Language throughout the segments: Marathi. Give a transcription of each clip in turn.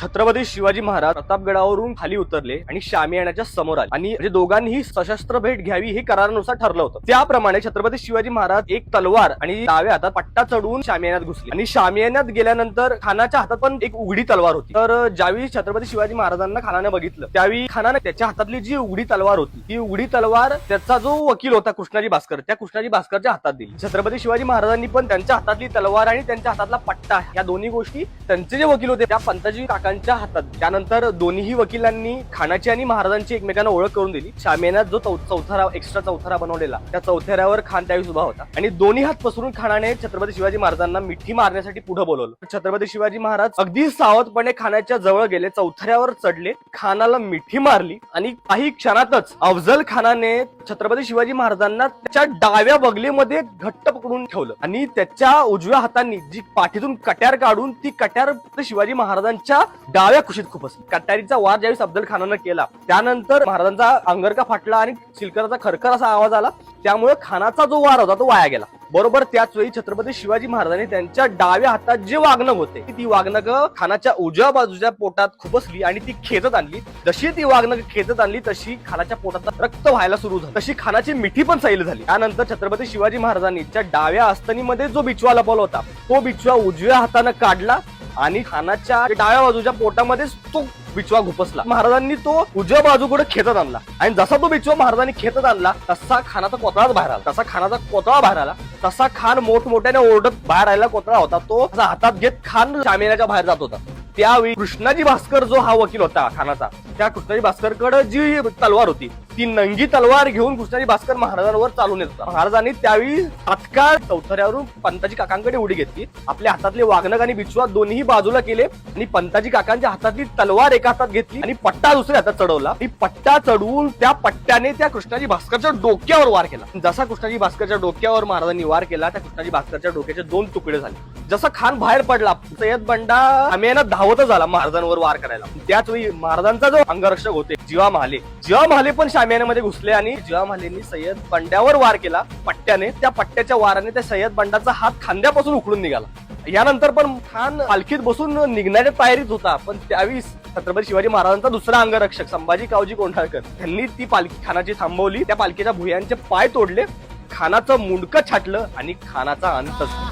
छत्रपती शिवाजी महाराज प्रतापगडावरून खाली उतरले आणि शामियानाच्या समोर आले. आणि म्हणजे दोघांनीही सशस्त्र भेट घ्यावी हे करारानुसार ठरलं होतं. त्याप्रमाणे छत्रपती शिवाजी महाराज एक तलवार आणि डाव्या हातात पट्टा चढवून शामियानात घुसले. आणि शामियानात गेल्यानंतर खानाच्या हातात पण एक उघडी तलवार होती. तर ज्यावेळी छत्रपती शिवाजी महाराजांना खानाने बघितलं त्यावेळी खानाने त्याच्या हातातली जी उघडी तलवार होती ती उघडी तलवार त्याचा जो वकील होता कृष्णाजी भास्कर त्या कृष्णाजी भास्करच्या हातात दिली. छत्रपती शिवाजी महाराजांनी पण त्यांच्या हातातली तलवार आणि त्यांच्या हातातला पट्टा या दोन्ही गोष्टी त्यांचे जे वकील होते त्या पंताजी काकांच्या हातात. त्यानंतर दोन्ही वकिलांनी खानाची आणि महाराजांची एकमेकांना ओळख करून दिली. शामियानात जो चौ- एक्स्ट्रा चौथारा बनवलेला त्या चौथऱ्यावर खान त्यावेळी उभा होता. आणि दोन्ही हात पसरून खानाने छत्रपती शिवाजी महाराजांना मिठी मारण्यासाठी पुढे बोलवलं. छत्रपती शिवाजी महाराज अगदी सावधपणे खानाच्या जवळ गेले चौथऱ्यावर चढले खानाला मिठी मारली आणि काही क्षणातच अफजल खानाने छत्रपती शिवाजी महाराजांना त्याच्या डाव्या बगलीमध्ये घट्ट पकडून ठेवलं. आणि त्याच्या उजव्या हातांनी जी पाठीतून कट्यार काढून ती कट्यार शिवाजी महाराजांच्या डाव्या खुशीत खूपच कट्टारीचा वार ज्यावेळेस अफजल खानानं केला त्यानंतर महाराजांचा अंगरका फाटला आणि सिलकराचा खरखर असा आवाज आला त्यामुळे खानाचा जो वार होता तो वाया गेला. बरोबर त्याच वेळी छत्रपती शिवाजी महाराजांनी त्यांच्या डाव्या हातात जे वागणं होते ती वागणं खानाच्या उजव्या बाजूच्या पोटात खुपसली आणि ती खेचत आणली. जशी ती वागणं खेचत आणली तशी खानाच्या पोटात रक्त व्हायला सुरू झालं. तशी खानाची मिठी पण सैल झाली. त्यानंतर छत्रपती शिवाजी महाराजांनी त्या डाव्या अस्तनीमध्ये जो बिचवा लपवला होता तो बिचवा उजव्या हातानं काढला. आणि खानाच्या डाव्या बाजूच्या पोटामध्येच तो बिचवा घुपसला. महाराजांनी तो उजव्या बाजूकडे खेचत आणला. आणि जसा तो बिचवा महाराजांनी खेचत आणला तसा खानाचा कोतळाच बाहेर आला. तसा खानाचा कोतळा बाहेर आला. तसा खान मोठमोठ्याने ओरडत बाहेर आलेला कोतळा होता. तो असा हातात घेत खान शामियानाच्या बाहेर जात होता. त्यावेळी कृष्णाजी भास्कर जो हा वकील होता खानाचा त्या कृष्णाजी भास्करकडे जी तलवार होती ती नंगी तलवार घेऊन कृष्णाजी भास्कर महाराजांवर चालून येत होता. महाराजांनी त्यावेळी तात्काळ चौथऱ्यावरून पंताजी काकांकडे उडी घेतली. आपल्या हातातले वागणक आणि बिचवा दोन्ही बाजूला केले आणि पंताजी काकांच्या हातातली तलवार एका हातात घेतली आणि पट्टा दुसऱ्या हातात चढवला. आणि पट्टा चढवून त्या पट्ट्याने त्या कृष्णाजी भास्करच्या डोक्यावर वार केला. जसा कृष्णाजी भास्करच्या डोक्यावर महाराजांनी वार केला त्या कृष्णाजी भास्करच्या डोक्याचे दोन तुकडे झाले. जसा खान बाहेर पडला सय्यद बंडा आम्ही धावतच आला महाराजांवर वार करायला. त्याच वेळी महाराजांचा जो अंगरक्षक होते. जीवा महाले. जीवा महाले पण शामियानामध्ये घुसले आणि जीवा महालेनी सय्यद बंड्यावर वार केला. पट्ट्याने त्या पट्ट्याच्या वाराने त्या सय्यद बंडाचा हात खांद्यापासून उखडून निघाला. यानंतर पण खान पालखीत बसून निघण्याच्या तयारीत होता. पण त्यावेळी छत्रपती शिवाजी महाराजांचा दुसरा अंगरक्षक संभाजी कावजी कोंढाळकर त्यांनी ती पालखी खानाची थांबवली. त्या पालखीच्या भुयांचे पाय तोडले. खानाचं मुंडकं छाटलं आणि खानाचा अंत झाला.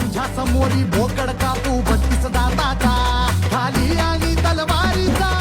तुझ्या समोरी भोकड बत्तीस दाताचा. खाली आणि तलवारीचा.